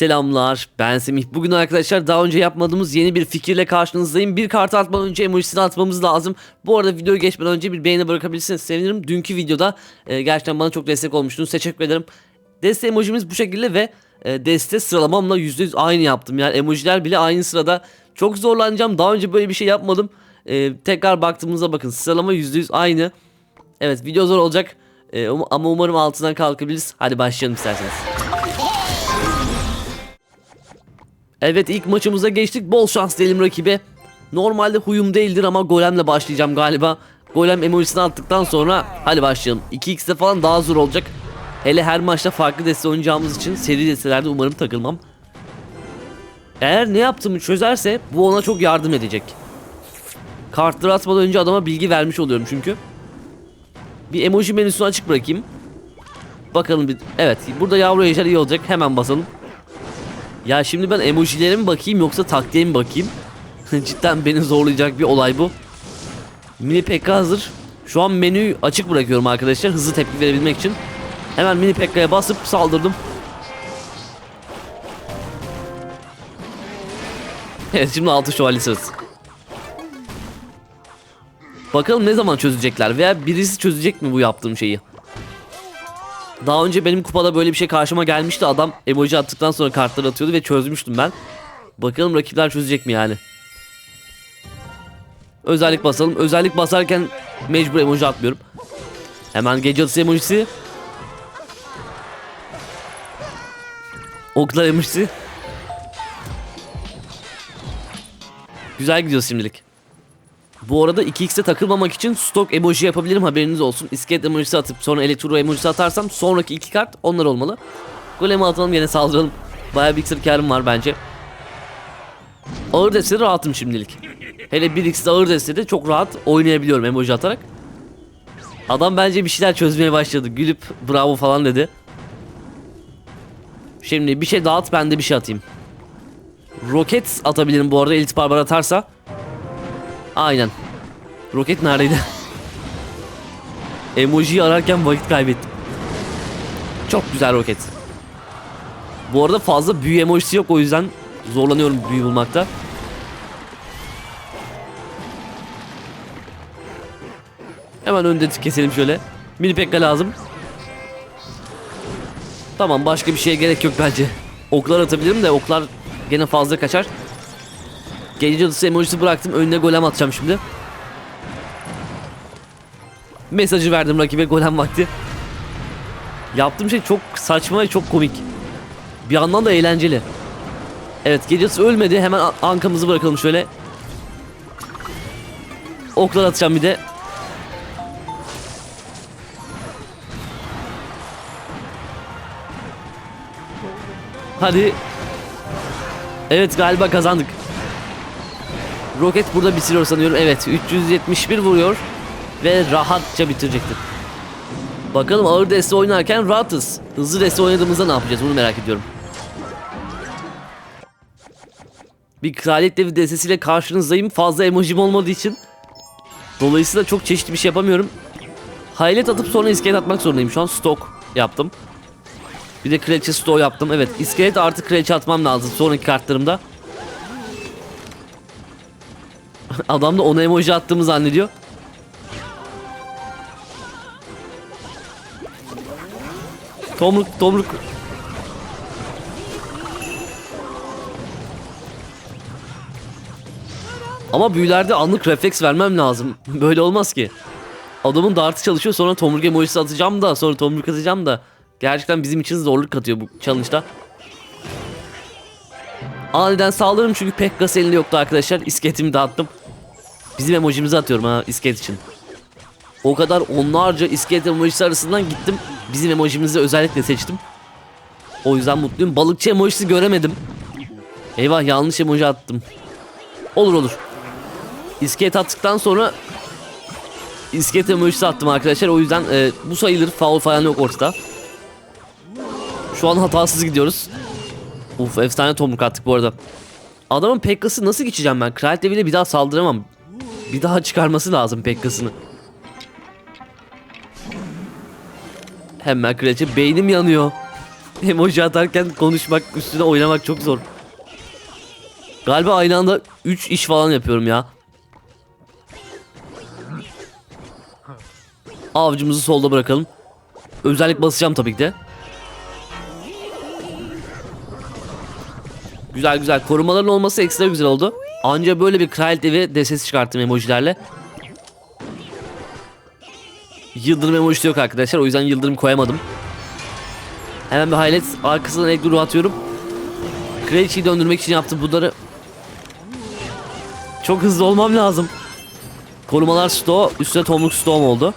Selamlar ben Semih. Bugün arkadaşlar daha önce yapmadığımız yeni bir fikirle karşınızdayım. Bir kart atmadan önce emojisini atmamız lazım. Bu arada videoyu geçmeden önce bir beğeni bırakabilirsiniz sevinirim. Dünkü videoda e, gerçekten bana çok destek olmuştunuz. Teşekkür ederim. Deste emojimiz bu şekilde ve e, deste sıralamamla %100 aynı yaptım. Yani emojiler bile aynı sırada. Çok zorlanacağım. Daha önce böyle bir şey yapmadım. E, tekrar baktığımızda bakın sıralama %100 aynı. Evet video zor olacak. E, um- ama umarım altından kalkabiliriz. Hadi başlayalım isterseniz. Evet ilk maçımıza geçtik. Bol şans diyelim rakibe. Normalde huyum değildir ama golemle başlayacağım galiba. Golem emojisini attıktan sonra hadi başlayalım. 2x'de falan daha zor olacak. Hele her maçta farklı deste oynayacağımız için seri destelerde umarım takılmam. Eğer ne yaptığımı çözerse bu ona çok yardım edecek. Kartları atmadan önce adama bilgi vermiş oluyorum çünkü. Bir emoji menüsünü açık bırakayım. Bakalım bir... Evet burada yavru ejder iyi olacak. Hemen basalım. Ya şimdi ben emojilere mi bakayım yoksa taktiğe mi bakayım? Cidden beni zorlayacak bir olay bu. Mini Pekka hazır. Şu an menüyü açık bırakıyorum arkadaşlar hızlı tepki verebilmek için. Hemen Mini Pekka'ya basıp saldırdım. Evet şimdi altı şövalye sırası. Bakalım ne zaman çözecekler veya birisi çözecek mi bu yaptığım şeyi. Daha önce benim kupada böyle bir şey karşıma gelmişti. Adam emoji attıktan sonra kartları atıyordu ve çözmüştüm ben. Bakalım rakipler çözecek mi yani. Özellik basalım. Özellik basarken mecbur emoji atmıyorum. Hemen gece atısı emojisi. Oklar emojisi. Güzel gidiyor şimdilik. Bu arada 2x'e takılmamak için stok emoji yapabilirim haberiniz olsun. İskelet emojisi atıp sonra elektro emojisi atarsam sonraki iki kart onlar olmalı. Golemi atalım yine saldıralım. Bayağı bir iksir karım var bence. Ağır destede rahatım şimdilik. Hele 1x'de ağır destede çok rahat oynayabiliyorum emoji atarak. Adam bence bir şeyler çözmeye başladı. Gülüp bravo falan dedi. Şimdi bir şey dağıt ben de bir şey atayım. Roket atabilirim bu arada elit barbar atarsa. Aynen. Roket neredeydi? Emojiyi ararken vakit kaybettim. Çok güzel roket. Bu arada fazla büyü emojisi yok o yüzden zorlanıyorum büyü bulmakta. Hemen önde keselim şöyle. Mini pekka lazım. Tamam başka bir şeye gerek yok bence. Oklar atabilirim de oklar gene fazla kaçar. Gece cadısı emojisi bıraktım. Önüne golem atacağım şimdi. Mesajı verdim rakibe golem vakti. Yaptığım şey çok saçma ve çok komik. Bir yandan da eğlenceli. Evet gecesi ölmedi. Hemen ankamızı bırakalım şöyle. Oklar atacağım bir de. Hadi. Evet galiba kazandık. Roket burada bitiriyor sanıyorum. Evet 371 vuruyor. Ve rahatça bitirecektir. Bakalım ağır deste oynarken rahatız. Hızlı deste oynadığımızda ne yapacağız bunu merak ediyorum. Bir kraliyet devi destesiyle karşınızdayım. Fazla emojim olmadığı için. Dolayısıyla çok çeşitli bir şey yapamıyorum. Hayalet atıp sonra iskelet atmak zorundayım. Şu an stok yaptım. Bir de kraliçe stok yaptım. Evet iskelet artı kraliçe atmam lazım sonraki kartlarımda. Adam da ona emoji attığımı zannediyor. Tomruk, tomruk. Ama büyülerde anlık refleks vermem lazım. Böyle olmaz ki. Adamın dartı çalışıyor sonra tomruk emojisi atacağım da sonra tomruk atacağım da. Gerçekten bizim için zorluk katıyor bu challenge'da. Aniden saldırırım çünkü Pekkas elinde yoktu arkadaşlar. İsketimi dağıttım. Bizim emojimizi atıyorum ha iskelet için. O kadar onlarca iskelet emojisi arasından gittim. Bizim emojimizi özellikle seçtim. O yüzden mutluyum. Balıkçı emojisi göremedim. Eyvah yanlış emoji attım. Olur olur. İskelet attıktan sonra iskelet emojisi attım arkadaşlar. O yüzden e, bu sayılır. Foul falan yok ortada. Şu an hatasız gidiyoruz. Uf efsane tomruk attık bu arada. Adamın Pekkas'ı nasıl geçeceğim ben? Kraliyet bile bir daha saldıramam. Bir daha çıkarması lazım Pekkas'ını. Hemen kraliçe beynim yanıyor. emoji atarken konuşmak üstüne oynamak çok zor. Galiba aynı anda 3 iş falan yapıyorum ya. Avcımızı solda bırakalım. Özellik basacağım tabii ki de. Güzel güzel. Korumaların olması ekstra güzel oldu. Anca böyle bir kraliyet evi desesi çıkarttım emojilerle. Yıldırım emojisi yok arkadaşlar. O yüzden yıldırım koyamadım. Hemen bir hayret. Arkasından Egg atıyorum. Kraliçeyi döndürmek için yaptım bunları. Çok hızlı olmam lazım. Korumalar sto, üstüne tomruk stoğum oldu.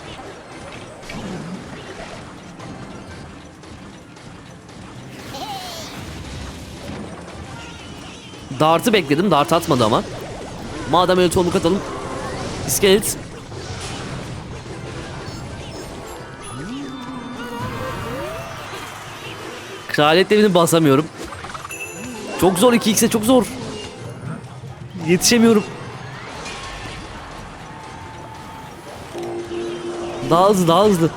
Dart'ı bekledim. Dart atmadı ama. Madem öyle tomruk atalım. İskelet. Kraliyet devini basamıyorum. Çok zor 2x'e çok zor. Yetişemiyorum. Daha hızlı daha hızlı.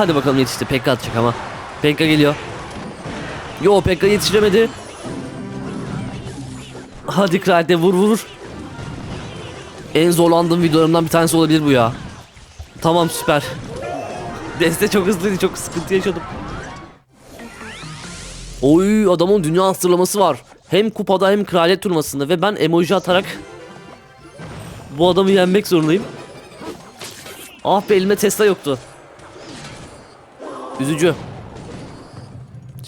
Hadi bakalım yetişti. Pekka atacak ama. Pekka geliyor. Yo Pekka yetiştiremedi. Hadi Kraliyet'e vur vur. En zorlandığım videolarımdan bir tanesi olabilir bu ya. Tamam süper. Deste çok hızlıydı çok sıkıntı yaşadım. Oy adamın dünya sıralaması var. Hem kupada hem kraliyet turnuvasında ve ben emoji atarak bu adamı yenmek zorundayım. Ah be elimde Tesla yoktu. Üzücü.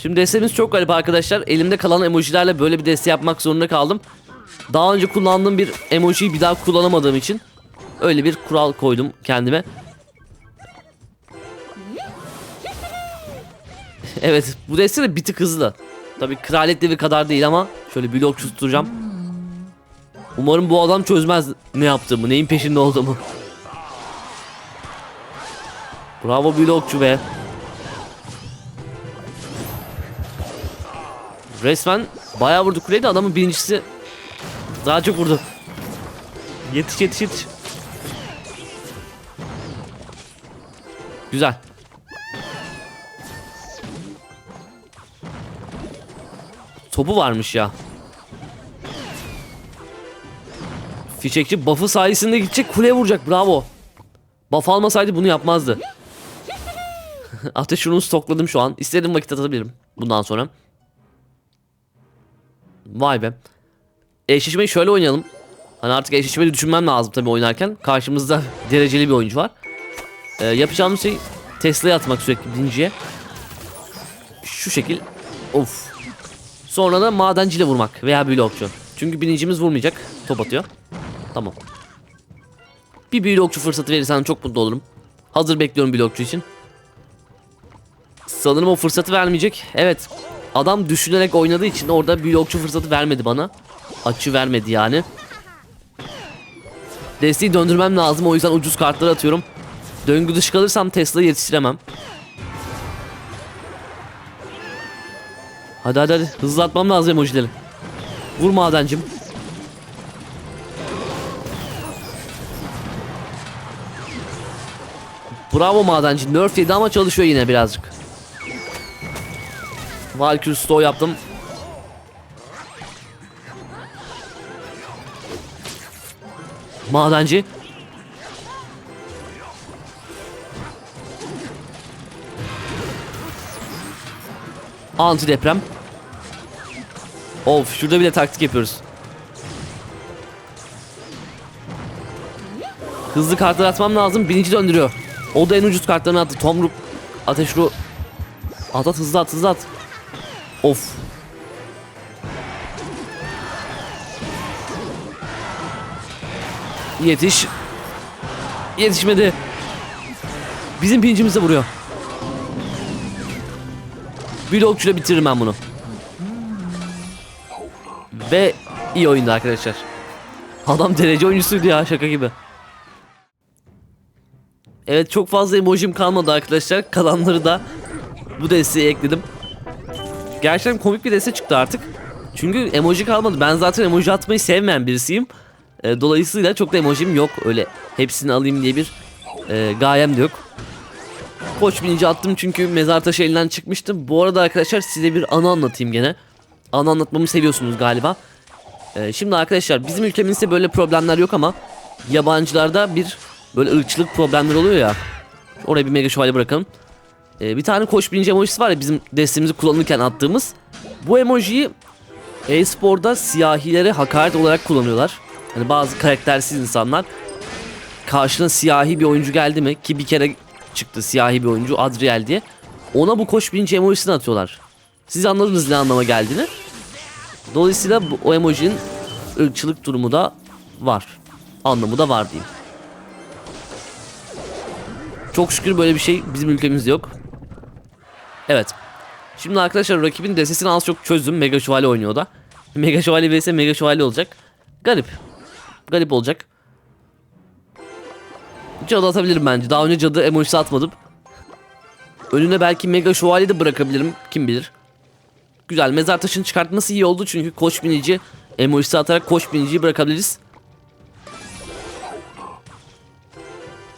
Şimdi destemiz çok garip arkadaşlar. Elimde kalan emojilerle böyle bir deste yapmak zorunda kaldım. Daha önce kullandığım bir emojiyi bir daha kullanamadığım için öyle bir kural koydum kendime. evet bu deste de bir tık hızlı. Tabi kraliyet devi kadar değil ama şöyle blok tutturacağım. Umarım bu adam çözmez ne yaptığımı, neyin peşinde olduğumu. Bravo blokçu be. Resmen bayağı vurdu kuleyi de adamın birincisi daha çok vurdu. Yetiş yetiş yetiş. Güzel. Topu varmış ya. Fişekçi buff'ı sayesinde gidecek kuleye vuracak bravo. Buff almasaydı bunu yapmazdı. Ateş şunu stokladım şu an. İstediğim vakit atabilirim bundan sonra. Vay be. Eşleşmeyi şöyle oynayalım. Hani artık eşleşmeyi düşünmem lazım tabii oynarken. Karşımızda dereceli bir oyuncu var. Ee, yapacağımız şey Tesla'ya atmak sürekli birinciye. Şu şekil. Of. Sonra da madenciyle vurmak veya blokçu. Çünkü birincimiz vurmayacak. Top atıyor. Tamam. Bir blokçu fırsatı verirsen çok mutlu olurum. Hazır bekliyorum blokçu için. Sanırım o fırsatı vermeyecek. Evet. Adam düşünerek oynadığı için orada blokçu fırsatı vermedi bana. Açı vermedi yani. Desteği döndürmem lazım o yüzden ucuz kartları atıyorum. Döngü dışı kalırsam Tesla'yı yetiştiremem. Hadi hadi hadi hızlı atmam lazım emojileri. Vur madencim. Bravo madenci. Nerf yedi ama çalışıyor yine birazcık. Valkyrie stow yaptım. Madenci. Anti deprem. Of şurada bile taktik yapıyoruz. Hızlı kartlar atmam lazım. Birinci döndürüyor. O da en ucuz kartlarını attı. Tomruk. Ateş ru. At at hızlı at hızlı at. Of. Yetiş. Yetişmedi. Bizim pincimiz de vuruyor. Blokçuyla bitiririm ben bunu. Ve iyi oyundu arkadaşlar. Adam derece oyuncusuydu ya şaka gibi. Evet çok fazla emojim kalmadı arkadaşlar. Kalanları da bu desteğe ekledim. Gerçekten komik bir deste çıktı artık. Çünkü emoji kalmadı. Ben zaten emoji atmayı sevmeyen birisiyim. E, dolayısıyla çok da emojim yok. Öyle hepsini alayım diye bir e, gayem de yok. Koç binici attım çünkü mezar taşı elinden çıkmıştı. Bu arada arkadaşlar size bir anı anlatayım gene. Anı anlatmamı seviyorsunuz galiba. E, şimdi arkadaşlar bizim ülkemizde böyle problemler yok ama yabancılarda bir böyle ırkçılık problemleri oluyor ya. Oraya bir mega şövalye bırakalım. E, bir tane koç binici emojisi var ya bizim destemizi kullanırken attığımız. Bu emojiyi e-sporda siyahilere hakaret olarak kullanıyorlar. Hani bazı karaktersiz insanlar karşına siyahi bir oyuncu geldi mi ki bir kere çıktı siyahi bir oyuncu Adriel diye. Ona bu koş bininci emojisini atıyorlar. Siz anladınız ne anlama geldiğini. Dolayısıyla bu, o emojinin ırkçılık durumu da var. Anlamı da var diyeyim. Çok şükür böyle bir şey bizim ülkemizde yok. Evet. Şimdi arkadaşlar rakibin destesini az çok çözdüm. Mega Şövalye oynuyor da. Mega Şövalye vs Mega Şövalye olacak. Garip. Garip olacak. Cadı atabilirim bence. Daha önce cadı emojisi atmadım. Önüne belki Mega Şövalye de bırakabilirim. Kim bilir. Güzel. Mezar taşını çıkartması iyi oldu. Çünkü koç binici emojisi atarak koç biniciyi bırakabiliriz.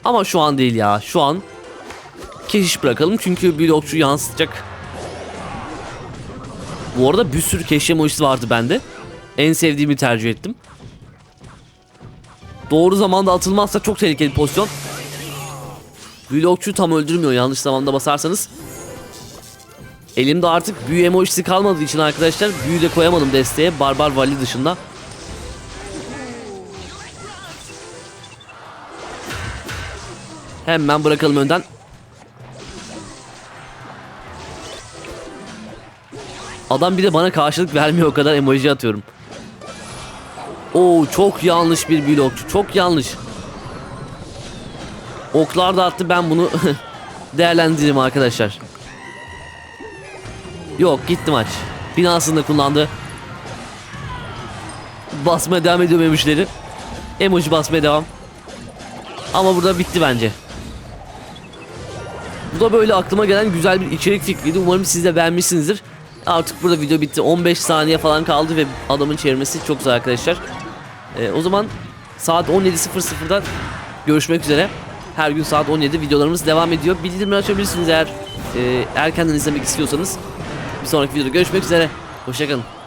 Ama şu an değil ya. Şu an keşiş bırakalım. Çünkü blokçu yansıtacak. Bu arada bir sürü keşiş emojisi vardı bende. En sevdiğimi tercih ettim. Doğru zamanda atılmazsa çok tehlikeli pozisyon. Vlogçu tam öldürmüyor yanlış zamanda basarsanız. Elimde artık büyü emojisi kalmadığı için arkadaşlar büyü de koyamadım desteğe Barbar Vali dışında. Hemen bırakalım önden. Adam bir de bana karşılık vermiyor o kadar emoji atıyorum. Oo çok yanlış bir blokçu. Çok yanlış. Oklar da attı ben bunu değerlendireyim arkadaşlar. Yok gitti maç. Binasını da kullandı. Basmaya devam ediyor memişleri. Emoji basmaya devam. Ama burada bitti bence. Bu da böyle aklıma gelen güzel bir içerik fikriydi. Umarım siz de beğenmişsinizdir. Artık burada video bitti. 15 saniye falan kaldı ve adamın çevirmesi çok güzel arkadaşlar. Ee, o zaman saat 17.00'da görüşmek üzere. Her gün saat 17 videolarımız devam ediyor. Bildirimleri açabilirsiniz eğer e, erkenden izlemek istiyorsanız. Bir sonraki videoda görüşmek üzere. Hoşçakalın.